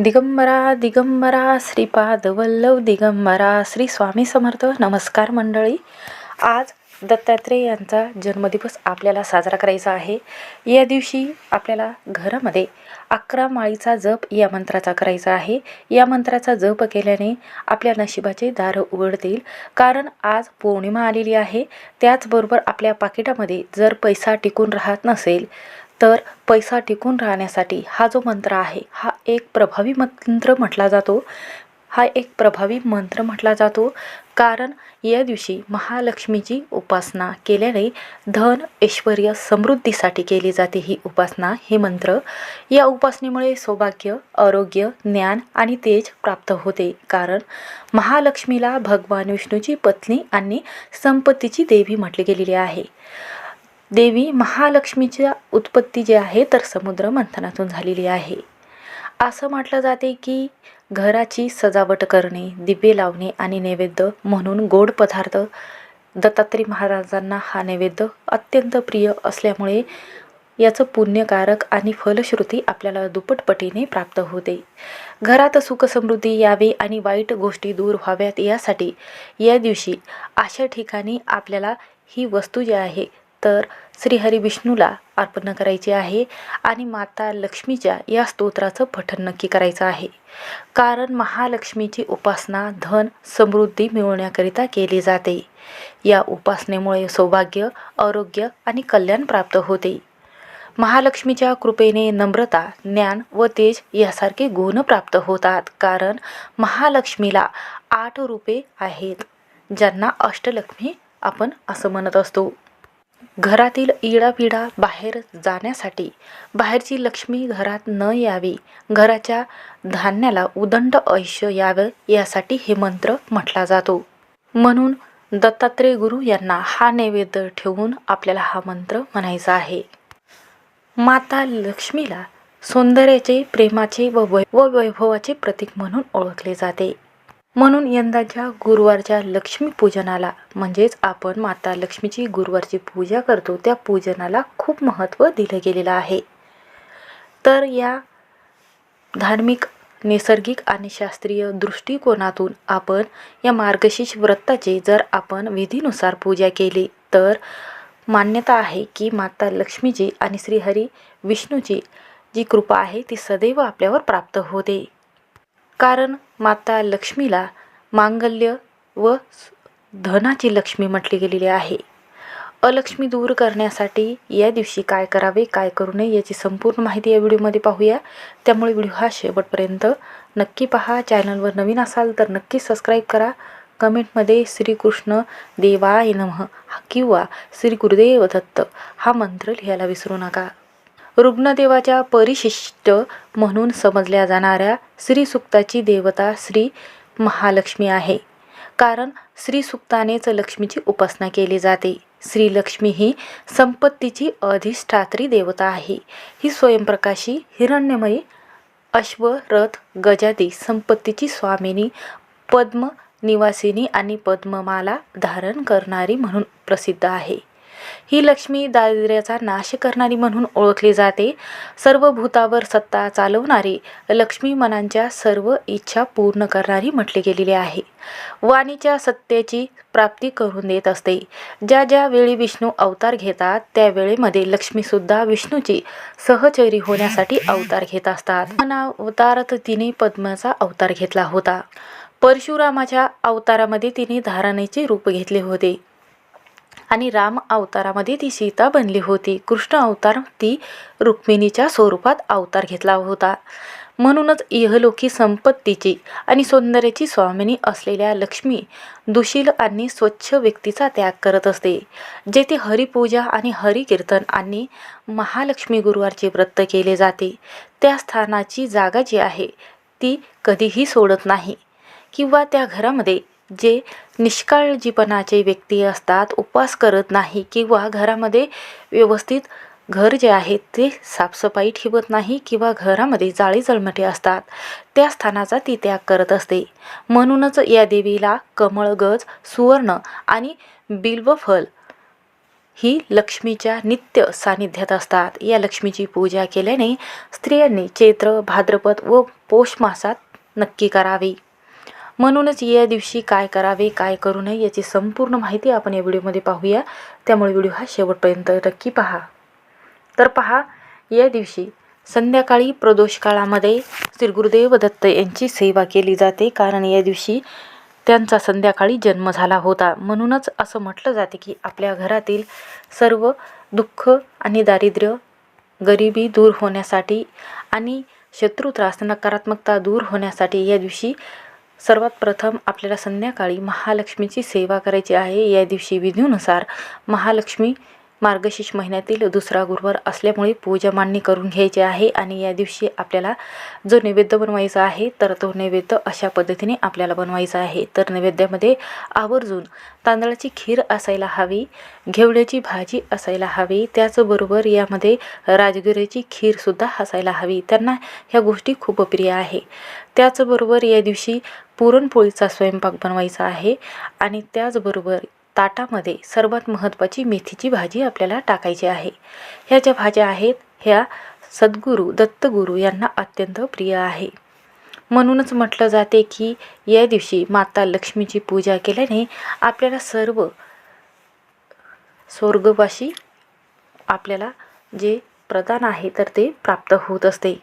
दिगंबरा दिगंबरा श्रीपाद वल्लभ दिगंबरा श्री स्वामी समर्थ. नमस्कार मंडळी. आज दत्तात्रेय यांचा जन्मदिवस आपल्याला साजरा करायचा आहे. या दिवशी आपल्याला घरामध्ये अकरा माळीचा जप या मंत्राचा करायचा आहे. या मंत्राचा जप केल्याने आपल्या नशिबाचे दार उघडतील. कारण आज पौर्णिमा आलेली आहे. त्याचबरोबर आपल्या पाकिटामध्ये जर पैसा टिकून राहत नसेल तर पैसा टिकून राहण्यासाठी हा जो मंत्र आहे हा एक प्रभावी मंत्र म्हटला जातो. हा एक प्रभावी मंत्र म्हटला जातो. कारण या दिवशी महालक्ष्मीची उपासना केल्याने धन ऐश्वर समृद्धीसाठी केली जाते ही उपासना हे मंत्र. या उपासनेमुळे सौभाग्य आरोग्य ज्ञान आणि तेज प्राप्त होते. कारण महालक्ष्मीला भगवान विष्णूची पत्नी आणि संपत्तीची देवी म्हटली गेलेली आहे. देवी महालक्ष्मीच्या उत्पत्ती जी आहे तर समुद्र मंथनातून झालेली आहे. असं म्हटलं जाते की घराची सजावट करणे दिवे लावणे आणि नैवेद्य म्हणून गोड पदार्थ दत्तात्रय महाराजांना हा नैवेद्य अत्यंत प्रिय असल्यामुळे याचं पुण्यकारक आणि फलश्रुती आपल्याला दुप्पटपटीने प्राप्त होते. घरात सुखसमृद्धी यावी आणि वाईट गोष्टी दूर व्हाव्यात यासाठी या दिवशी अशा ठिकाणी आपल्याला ही वस्तू जी आहे तर श्रीहरी विष्णूला अर्पण करायची आहे आणि माता लक्ष्मीच्या या स्तोत्राचं पठण नक्की करायचं आहे. कारण महालक्ष्मीची उपासना धन समृद्धी मिळवण्याकरिता केली जाते. या उपासनेमुळे सौभाग्य आरोग्य आणि कल्याण प्राप्त होते. महालक्ष्मीच्या कृपेने नम्रता ज्ञान व तेज यासारखे गुण प्राप्त होतात. कारण महालक्ष्मीला आठ रूपे आहेत ज्यांना अष्टलक्ष्मी आपण असं म्हणत असतो. घरातील इडापिडा बाहेर जाण्यासाठी बाहेरची लक्ष्मी घरात न यावी घराच्या धान्याला उदंड आयुष्य यावं यासाठी हे मंत्र म्हटला जातो. म्हणून दत्तात्रेय गुरु यांना हा नैवेद्य ठेवून आपल्याला हा मंत्र म्हणायचा आहे. माता लक्ष्मीला सौंदर्याचे प्रेमाचे व वै व वैभवाचे प्रतीक म्हणून ओळखले जाते. म्हणून यंदाच्या गुरुवारच्या लक्ष्मी पूजनाला म्हणजेच आपण माता लक्ष्मीची गुरुवारची पूजा करतो त्या पूजनाला खूप महत्त्व दिलं गेलेलं आहे. तर या धार्मिक नैसर्गिक आणि शास्त्रीय दृष्टिकोनातून आपण या मार्गशीर्ष व्रताची जर आपण विधीनुसार पूजा केली तर मान्यता आहे की माता लक्ष्मीची आणि श्रीहरी विष्णूची जी कृपा आहे ती सदैव आपल्यावर प्राप्त होते. कारण माता लक्ष्मीला मांगल्य व धनाची लक्ष्मी म्हटली गेलेली आहे. अलक्ष्मी दूर करण्यासाठी या दिवशी काय करावे काय करू नये याची संपूर्ण माहिती या व्हिडिओमध्ये पाहूया. त्यामुळे व्हिडिओ हा शेवटपर्यंत नक्की पहा. चॅनलवर नवीन असाल तर नक्की सबस्क्राईब करा. कमेंटमध्ये श्रीकृष्ण देवाय नमः किंवा श्री गुरुदेव दत्त हा मंत्र लिहायला विसरू नका. रुग्णदेवाच्या परिशिष्ट म्हणून समजल्या जाणाऱ्या श्रीसुक्ताची देवता श्री महालक्ष्मी आहे. कारण श्रीसुक्तानेच लक्ष्मीची उपासना केली जाते. श्रीलक्ष्मी ही संपत्तीची अधिष्ठात्री देवता आहे. ही स्वयंप्रकाशी हिरण्यमयी अश्व रथ गजादी संपत्तीची स्वामिनी पद्म निवासिनी आणि पद्ममाला धारण करणारी म्हणून प्रसिद्ध आहे. ही लक्ष्मी दारिद्र्याचा नाश करणारी म्हणून ओळखली जाते. सर्व भूतावर सत्ता चालवणारी लक्ष्मी मनांच्या सर्व इच्छा पूर्ण करणारी म्हटली गेलेली आहे. वाणीच्या सत्याची प्राप्ती करून देत असते. ज्या ज्या वेळी विष्णू अवतार घेतात त्या वेळेमध्ये लक्ष्मीसुद्धा विष्णूची सहचरी होण्यासाठी अवतार घेत असतात. मन अवतारात तिने पद्माचा अवतार घेतला होता. परशुरामाच्या अवतारामध्ये तिने धारणेचे रूप घेतले होते. आणि राम अवतारामध्ये ती सीता बनली होती. कृष्ण अवतार ती रुक्मिणीच्या स्वरूपात अवतार घेतला होता. म्हणूनच इहलोकी संपत्तीची आणि सौंदर्याची स्वामिनी असलेल्या लक्ष्मी दुशील आणि स्वच्छ व्यक्तीचा त्याग करत असते जेथे हरिपूजा आणि हरिकीर्तन आणि महालक्ष्मी गुरुवारचे व्रत केले जाते. त्या स्थानाची जागा जी आहे ती कधीही सोडत नाही. किंवा त्या घरामध्ये जे निष्काळजीपणाचे व्यक्ती असतात उपवास करत नाही किंवा घरामध्ये व्यवस्थित घर जे आहे ते साफसफाई ठेवत नाही किंवा घरामध्ये जाळी जळमटे असतात त्या स्थानाचा ती त्याग करत असते. म्हणूनच या देवीला कमळगज सुवर्ण आणि बिल्वफल ही लक्ष्मीच्या नित्य सानिध्यात असतात. या लक्ष्मीची पूजा केल्याने स्त्रियांनी चैत्र भाद्रपद व पौष मासात नक्की करावी. म्हणूनच या दिवशी काय करावे काय करू नये याची संपूर्ण माहिती आपण या व्हिडिओमध्ये पाहूया. त्यामुळे व्हिडिओ हा शेवटपर्यंत नक्की पहा. तर पहा या दिवशी संध्याकाळी प्रदोष काळामध्ये श्री गुरुदेव दत्त यांची सेवा केली जाते. कारण या दिवशी त्यांचा संध्याकाळी जन्म झाला होता. म्हणूनच असं म्हटलं जाते की आपल्या घरातील सर्व दुःख आणि दारिद्र्य गरिबी दूर होण्यासाठी आणि शत्रुत्रास नकारात्मकता दूर होण्यासाठी या दिवशी सर्वात प्रथम आपल्याला संध्याकाळी महालक्ष्मीची सेवा करायची आहे. या दिवशी विधीनुसार महालक्ष्मी मार्गशीर्ष महिन्यातील दुसरा गुरुवार असल्यामुळे पूजा मांडणी करून घ्यायची आहे आणि या दिवशी आपल्याला जो नैवेद्य बनवायचा आहे तर तो नैवेद्य अशा पद्धतीने आपल्याला बनवायचा आहे. तर नैवेद्यामध्ये आवर्जून तांदळाची खीर असायला हवी घेवड्याची भाजी असायला हवी त्याचबरोबर यामध्ये राजगिऱ्याची खीरसुद्धा असायला हवी. त्यांना ह्या गोष्टी खूप प्रिय आहे. त्याचबरोबर या दिवशी पुरणपोळीचा स्वयंपाक बनवायचा आहे आणि त्याचबरोबर ताटामध्ये सर्वात महत्त्वाची मेथीची भाजी आपल्याला टाकायची आहे. ह्या ज्या भाज्या आहेत ह्या सद्गुरू दत्तगुरू यांना अत्यंत प्रिय आहे. म्हणूनच म्हटलं जाते की या दिवशी माता लक्ष्मीची पूजा केल्याने आपल्याला सर्व स्वर्गवाशी आपल्याला जे प्रदान आहे तर ते प्राप्त होत असते.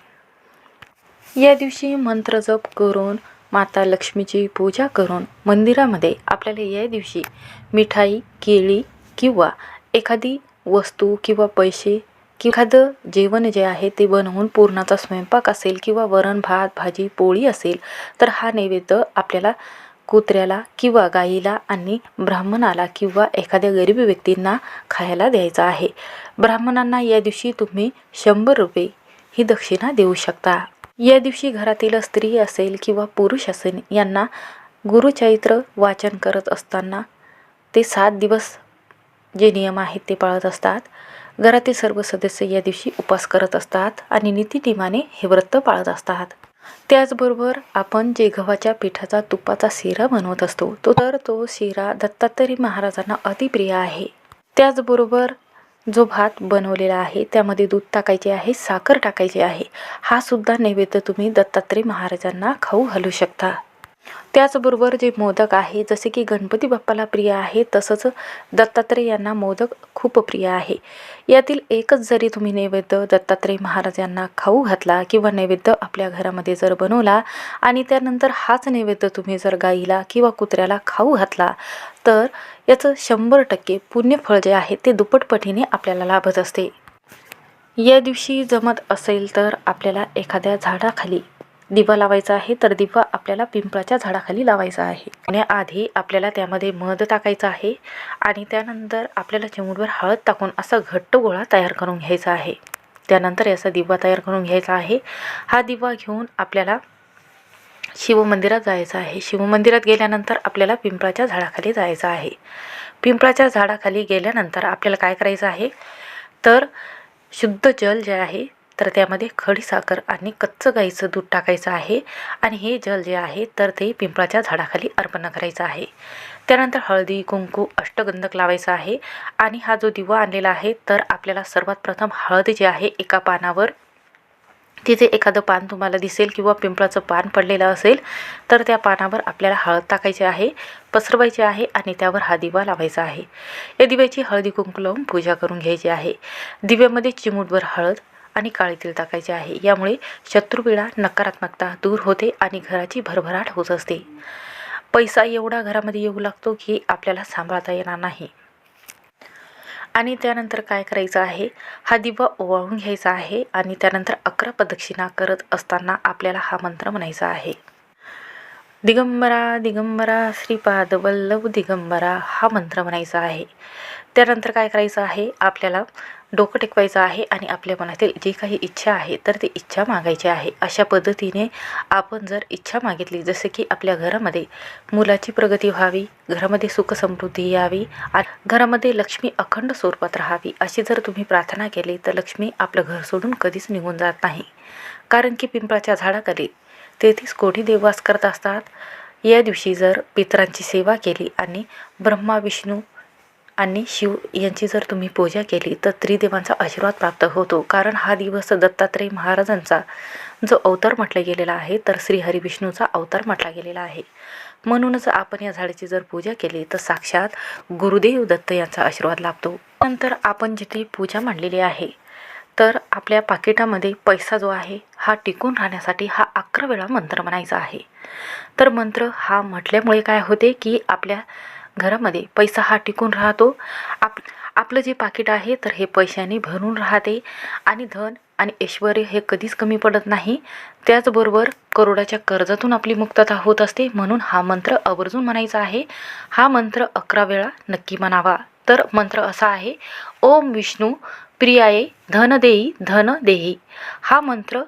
या दिवशी मंत्र जप करून माता लक्ष्मीची पूजा करून मंदिरामध्ये आपल्याला या दिवशी मिठाई केळी किंवा एखादी वस्तू किंवा पैसे कि एखादं जेवण जे आहे ते बनवून पूर्णाचा स्वयंपाक असेल किंवा वरण भात भाजी पोळी असेल तर हा नैवेद्य आपल्याला कुत्र्याला किंवा गाईला आणि ब्राह्मणाला किंवा एखाद्या गरीब व्यक्तींना खायला द्यायचा आहे. ब्राह्मणांना या दिवशी तुम्ही शंभर रुपये ही दक्षिणा देऊ शकता. या दिवशी घरातील स्त्री असेल किंवा पुरुष असेल यांना गुरुचरित्र वाचन करत असताना ते सात दिवस जे नियम आहेत ते पाळत असतात. घरातील सर्व सदस्य या दिवशी उपास करत असतात आणि नीतीनियमाने हे व्रत पाळत असतात. त्याचबरोबर आपण जे गव्हाच्या पिठाचा तुपाचा शिरा बनवत असतो तो तर तो शिरा दत्तात्रय महाराजांना अतिप्रिय आहे. त्याचबरोबर जो भात बनवलेला आहे त्यामध्ये दूध टाकायचे आहे साखर टाकायची आहे. हा सुद्धा नैवेद्य तुम्ही दत्तात्रय महाराजांना खाऊ घालू शकता. त्याचबरोबर जे मोदक आहे जसे की गणपती बाप्पाला प्रिय आहे तसंच दत्तात्रय यांना मोदक खूप प्रिय आहे. यातील एकच जरी तुम्ही नैवेद्य दत्तात्रय महाराज यांना खाऊ घातला किंवा नैवेद्य आपल्या घरामध्ये जर बनवला आणि त्यानंतर हाच नैवेद्य तुम्ही जर गाईला किंवा कुत्र्याला खाऊ घातला तर याचं शंभर टक्के पुण्यफळ जे आहे ते दुप्पटपटीने आपल्याला लाभत असते. या दिवशी जमत असेल तर आपल्याला एखाद्या झाडाखाली दिवा लावायचा आहे तर दिवा आपल्याला पिंपळाच्या झाडाखाली लावायचा आहे. आणि आधी आपल्याला त्यामध्ये मध टाकायचा आहे आणि त्यानंतर आपल्याला चिमूटभर हळद टाकून असा घट्ट गोळा तयार करून घ्यायचा आहे. त्यानंतर याचा दिवा तयार करून घ्यायचा आहे. हा दिवा घेऊन आपल्याला शिवमंदिरात जायचं आहे. शिवमंदिरात गेल्यानंतर आपल्याला पिंपळाच्या झाडाखाली जायचं आहे. पिंपळाच्या झाडाखाली गेल्यानंतर आपल्याला काय करायचं आहे? तर शुद्ध जल जे आहे तर त्यामध्ये खडीसाखर आणि कच्चं गाईचं दूध टाकायचं आहे. आणि हे जल जे आहे तर ते पिंपळाच्या झाडाखाली अर्पण करायचं आहे. त्यानंतर हळदी कुंकू अष्टगंधक लावायचा आहे. आणि हा जो दिवा आणलेला आहे तर आपल्याला सर्वात प्रथम हळद जे आहे एका पानावर तिथे एखादं पान तुम्हाला दिसेल किंवा पिंपळाचं पान पडलेलं असेल तर त्या पानावर आपल्याला हळद टाकायची आहे पसरवायची आहे आणि त्यावर हा दिवा लावायचा आहे. या दिव्याची हळदी कुंकू लावून पूजा करून घ्यायची आहे. दिव्यामध्ये चिमूटभर हळद आणि काळे तेल टाकायचे आहे. यामुळे शत्रुपीडा नकारात्मकता दूर होते आणि घराची भरभराट होत असते. पैसा एवढा घरामध्ये येऊ लागतो की आपल्याला सांभाळता येणार नाही. आणि त्यानंतर काय करायचं आहे? हा दिवा ओवाळून घ्यायचा आहे आणि त्यानंतर अकरा प्रदक्षिणा करत असताना आपल्याला हा मंत्र म्हणायचा आहे. दिगंबरा दिगंबरा श्रीपाद वल्लभ दिगंबरा हा मंत्र म्हणायचा आहे. त्यानंतर काय करायचं आहे? आपल्याला डोकं टेकवायचं आहे आणि आपल्या मनातील जी काही इच्छा आहे तर ती इच्छा मागायची आहे. अशा पद्धतीने आपण जर इच्छा मागितली जसे की आपल्या घरामध्ये मुलाची प्रगती व्हावी घरामध्ये सुखसमृद्धी यावी आणि घरामध्ये लक्ष्मी अखंड स्वरूपात राहावी अशी जर तुम्ही प्रार्थना केली तर लक्ष्मी आपलं घर सोडून कधीच निघून जात नाही. कारण की पिंपळाच्या झाडाखाली तेहतीस कोटी देववास करत असतात. या दिवशी जर पितरांची सेवा केली आणि ब्रह्मा विष्णू आणि शिव यांची जर तुम्ही पूजा केली तर त्रिदेवांचा आशीर्वाद प्राप्त होतो. कारण हा दिवस दत्तात्रय महाराजांचा जो अवतार म्हटला गेलेला आहे तर श्री हरिविष्णूचा अवतार म्हटला गेलेला आहे. म्हणूनच आपण या झाडाची जर पूजा केली तर साक्षात गुरुदेव दत्त यांचा आशीर्वाद लाभतो. नंतर आपण जिथे पूजा मांडलेली आहे तर आपल्या पाकिटामध्ये पैसा जो आहे हा टिकून राहण्यासाठी हा अकरा वेळा मंत्र म्हणायचा आहे. तर मंत्र हा म्हटल्यामुळे काय होते की आपल्या घरामध्ये पैसा हा टिकून राहतो. आप आपलं जे पाकिट आहे तर हे पैशाने भरून राहते. आणि धन आणि ऐश्वर हे कधीच कमी पडत नाही. त्याचबरोबर करोडाच्या कर्जातून आपली मुक्तता होत असते. म्हणून हा मंत्र आवर्जून म्हणायचा आहे. हा मंत्र अकरा वेळा नक्की म्हणावा. तर मंत्र असा आहे. ओम विष्णू प्रियाये धन देई धन देही. हा मंत्र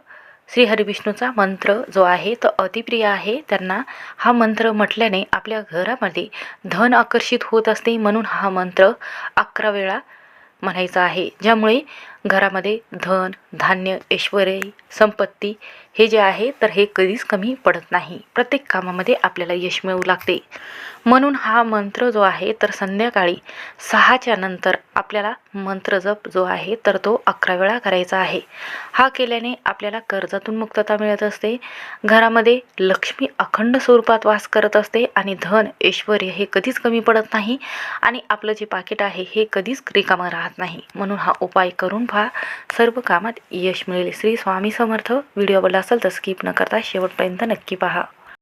श्री हरिविष्णूचा मंत्र जो आहे तो अतिप्रिय आहे. त्यांना हा मंत्र म्हटल्याने आपल्या घरामध्ये धन आकर्षित होत असते म्हणून हा मंत्र अकरा वेळा म्हणायचा आहे. ज्यामुळे घरामध्ये धन धान्य ऐश्वर संपत्ती हे जे आहे तर हे कधीच कमी पडत नाही. प्रत्येक कामामध्ये आपल्याला यश मिळू लागते. म्हणून हा मंत्र जो आहे तर संध्याकाळी सहाच्या नंतर आपल्याला मंत्र जप जो आहे तर तो अकरा वेळा करायचा आहे. हा केल्याने आपल्याला कर्जातून मुक्तता मिळत असते. घरामध्ये लक्ष्मी अखंड स्वरूपात वास करत असते आणि धन ऐश्वर हे कधीच कमी पडत नाही आणि आपलं जे पाकिट आहे हे कधीच रिकामं राहत नाही. म्हणून हा उपाय करून पहा. सर्व कामात यश मिळेल. श्री स्वामी समर्थ. व्हिडिओ आवडला असेल तर स्किप न करता शेवटपर्यंत नक्की पहा.